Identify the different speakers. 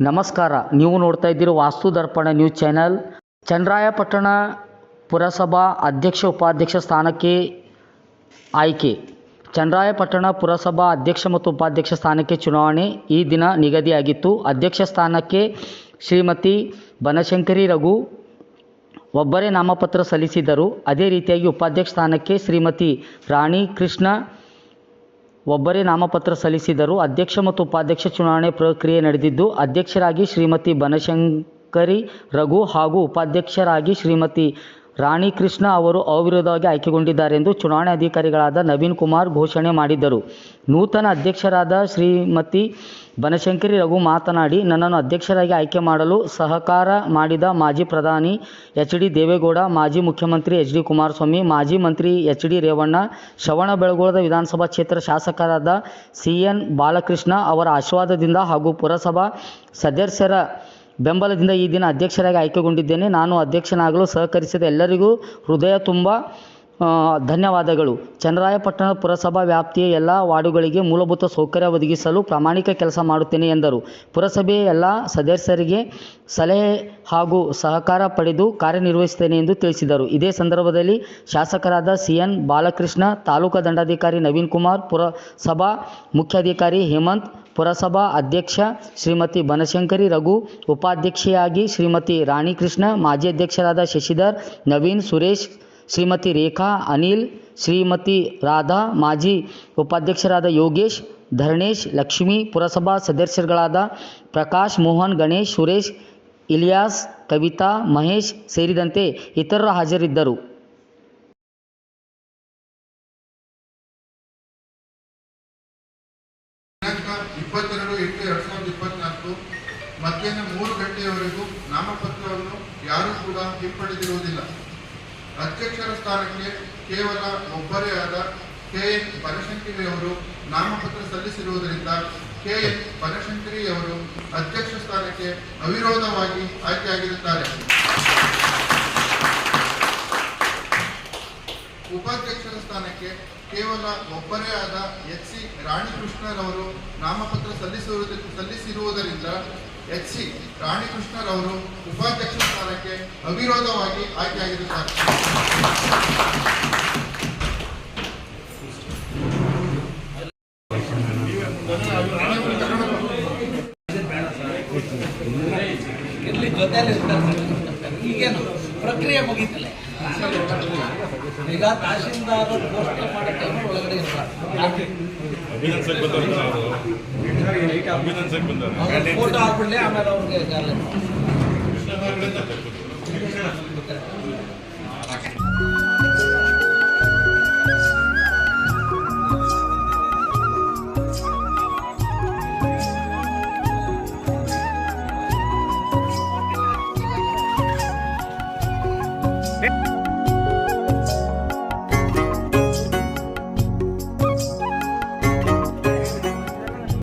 Speaker 1: ನಮಸ್ಕಾರ. ನೀವು ನೋಡ್ತಾ ಇದ್ದೀರಿ ವಾಸ್ತು ದರ್ಪಣ ನ್ಯೂಸ್ ಚಾನೆಲ್. ಚಂದ್ರಾಯಪಟ್ಟಣ ಪುರಸಭಾ ಅಧ್ಯಕ್ಷ ಉಪಾಧ್ಯಕ್ಷ ಸ್ಥಾನಕ್ಕೆ ಆಯ್ಕೆ. ಚಂದ್ರಾಯಪಟ್ಟಣ ಪುರಸಭಾ ಅಧ್ಯಕ್ಷ ಮತ್ತು ಉಪಾಧ್ಯಕ್ಷ ಸ್ಥಾನಕ್ಕೆ ಚುನಾವಣೆ ಈ ದಿನ ನಿಗದಿಯಾಗಿತ್ತು. ಅಧ್ಯಕ್ಷ ಸ್ಥಾನಕ್ಕೆ ಶ್ರೀಮತಿ ಬನಶಂಕರಿ ರಘು ಒಬ್ಬರೇ ನಾಮಪತ್ರ ಸಲ್ಲಿಸಿದರು ಅದೇ ರೀತಿಯಾಗಿ ಉಪಾಧ್ಯಕ್ಷ ಸ್ಥಾನಕ್ಕೆ ಶ್ರೀಮತಿ ರಾಣಿ ಕೃಷ್ಣ ಒಬ್ಬರೇ ನಾಮಪತ್ರ ಸಲ್ಲಿಸಿದರು ಅಧ್ಯಕ್ಷ ಮತ್ತು ಉಪಾಧ್ಯಕ್ಷ ಚುನಾವಣೆ ಪ್ರಕ್ರಿಯೆ ನಡೆದಿದ್ದು, ಅಧ್ಯಕ್ಷರಾಗಿ ಶ್ರೀಮತಿ ಬನಶಂಕರಿ ರಘು ಹಾಗೂ ಉಪಾಧ್ಯಕ್ಷರಾಗಿ ಶ್ರೀಮತಿ ರಾಣಿ ಕೃಷ್ಣ ಅವರು ಅವಿರೋಧವಾಗಿ ಚುನಾವಣೆ ಅಧಿಕಾರಿಗಳಾದ ನವೀನ್ ಕುಮಾರ್ ಘೋಷಣೆ ಮಾಡಿದ್ದರು. ನೂತನ ಅಧ್ಯಕ್ಷರಾದ ಶ್ರೀಮತಿ ಬನಶಂಕರಿ ರಘು ಮಾತನಾಡಿ, ನನ್ನನ್ನು ಅಧ್ಯಕ್ಷರಾಗಿ ಆಯ್ಕೆ ಮಾಡಲು ಸಹಕಾರ ಮಾಡಿದ ಮಾಜಿ ಪ್ರಧಾನಿ ಎಚ್ ಡಿ ದೇವೇಗೌಡ, ಮಾಜಿ ಮುಖ್ಯಮಂತ್ರಿ ಎಚ್ ಡಿ ಕುಮಾರಸ್ವಾಮಿ, ಮಾಜಿ ಮಂತ್ರಿ ಎಚ್ ಡಿ ರೇವಣ್ಣ ಶ್ರವಣಬೆಳಗೊಳದ ವಿಧಾನಸಭಾ ಕ್ಷೇತ್ರ ಶಾಸಕರಾದ ಸಿ ಎನ್ ಬಾಲಕೃಷ್ಣ ಅವರ ಆಶೀರ್ವಾದದಿಂದ ಹಾಗೂ ಪುರಸಭಾ ಸದಸ್ಯರ ಬೆಂಬಲದಿಂದ ಈ ದಿನ ಅಧ್ಯಕ್ಷರಾಗಿ ಆಯ್ಕೆಗೊಂಡಿದ್ದೇನೆ. ನಾನು ಅಧ್ಯಕ್ಷನಾಗಲು ಸಹಕರಿಸಿದ ಎಲ್ಲರಿಗೂ ಹೃದಯ ತುಂಬ ಧನ್ಯವಾದಗಳು. ಚನ್ನರಾಯಪಟ್ಟಣ ಪುರಸಭಾ ವ್ಯಾಪ್ತಿಯ ಎಲ್ಲ ವಾರ್ಡುಗಳಿಗೆ ಮೂಲಭೂತ ಸೌಕರ್ಯ ಒದಗಿಸಲು ಪ್ರಾಮಾಣಿಕ ಕೆಲಸ ಮಾಡುತ್ತೇನೆ ಎಂದರು. ಪುರಸಭೆಯ ಎಲ್ಲ ಸದಸ್ಯರಿಗೆ ಸಲಹೆ ಹಾಗೂ ಸಹಕಾರ ಪಡೆದು ಕಾರ್ಯನಿರ್ವಹಿಸುತ್ತೇನೆ ಎಂದು ತಿಳಿಸಿದರು. ಇದೇ ಸಂದರ್ಭದಲ್ಲಿ ಶಾಸಕರಾದ ಸಿ ಎನ್ ಬಾಲಕೃಷ್ಣ, ತಾಲೂಕಾ ದಂಡಾಧಿಕಾರಿ ನವೀನ್ ಕುಮಾರ್, ಪುರಸಭಾ ಮುಖ್ಯಾಧಿಕಾರಿ ಹೇಮಂತ್ ಪುರಸಭಾ ಅಧ್ಯಕ್ಷ ಶ್ರೀಮತಿ ಬನಶಂಕರಿ ರಘು, ಉಪಾಧ್ಯಕ್ಷೆಯಾಗಿ ಶ್ರೀಮತಿ ರಾಣಿ ಕೃಷ್ಣ ಮಾಜಿ ಅಧ್ಯಕ್ಷರಾದ ಶಶಿಧರ್, ನವೀನ್ ಸುರೇಶ್, ಶ್ರೀಮತಿ ರೇಖಾ, ಅನಿಲ್, ಶ್ರೀಮತಿ ರಾಧಾ, ಮಾಜಿ ಉಪಾಧ್ಯಕ್ಷರಾದ ಯೋಗೇಶ್, ಧರಣೇಶ್, ಲಕ್ಷ್ಮಿ, ಪುರಸಭಾ ಸದಸ್ಯರುಗಳಾದ ಪ್ರಕಾಶ್, ಮೋಹನ್, ಗಣೇಶ್, ಸುರೇಶ್, ಇಲಿಯಾಸ್, ಕವಿತಾ, ಮಹೇಶ್ ಸೇರಿದಂತೆ ಇತರರು ಹಾಜರಿದ್ದರು.
Speaker 2: ಇಪ್ಪತ್ತೆರಡು, ಎಂಟು, ಎರಡ್ ಸಾವಿರದ ಇಪ್ಪತ್ನಾಲ್ಕು. ಮಧ್ಯಾಹ್ನ ಮೂರು ಗಂಟೆಯವರೆಗೂ ನಾಮಪತ್ರವನ್ನು ಯಾರೂ ಕೂಡ ಹಿಂಪಡೆದಿರುವುದಿಲ್ಲ. ಅಧ್ಯಕ್ಷರ ಸ್ಥಾನಕ್ಕೆ ಕೇವಲ ಒಬ್ಬರೇ ಆದ ಕೆ. ಎನ್. ಬನಶಂಕರಿ ಅವರು ನಾಮಪತ್ರ ಸಲ್ಲಿಸಿರುವುದರಿಂದ ಕೆ. ಎನ್. ಬನಶಂಕರಿ ಅವರು ಅಧ್ಯಕ್ಷ ಸ್ಥಾನಕ್ಕೆ ಅವಿರೋಧವಾಗಿ ಆಯ್ಕೆಯಾಗಿರುತ್ತಾರೆ. ಉಪಾಧ್ಯಕ್ಷರ ಸ್ಥಾನಕ್ಕೆ ಕೇವಲ ಒಬ್ಬರೇ ಆದ ಎಚ್ ಸಿ ರಾಣಿಕೃಷ್ಣರವರು ನಾಮಪತ್ರ ಸಲ್ಲಿಸುವುದು ಸಲ್ಲಿಸಿರುವುದರಿಂದ ಎಚ್ ಸಿ ರಾಣಿಕೃಷ್ಣರವರು ಉಪಾಧ್ಯಕ್ಷ ಸ್ಥಾನಕ್ಕೆ ಅವಿರೋಧವಾಗಿ ಆಯ್ಕೆಯಾಗಿರುತ್ತಾರೆ
Speaker 3: ಪ್ರಕ್ರಿಯೆ ಈಗ ತಹಶೀಲ್ದಾರ್ ಪೋಸ್ಟ್ ಮಾಡಕ್ಕೆ ಒಳಗಡೆ ಫೋಟೋ ಹಾಕ್ಬಿಡ್ಲಿ ಆಮೇಲೆ ಅವ್ರಿಗೆ ಗಾರ್ಲೆಂಡ್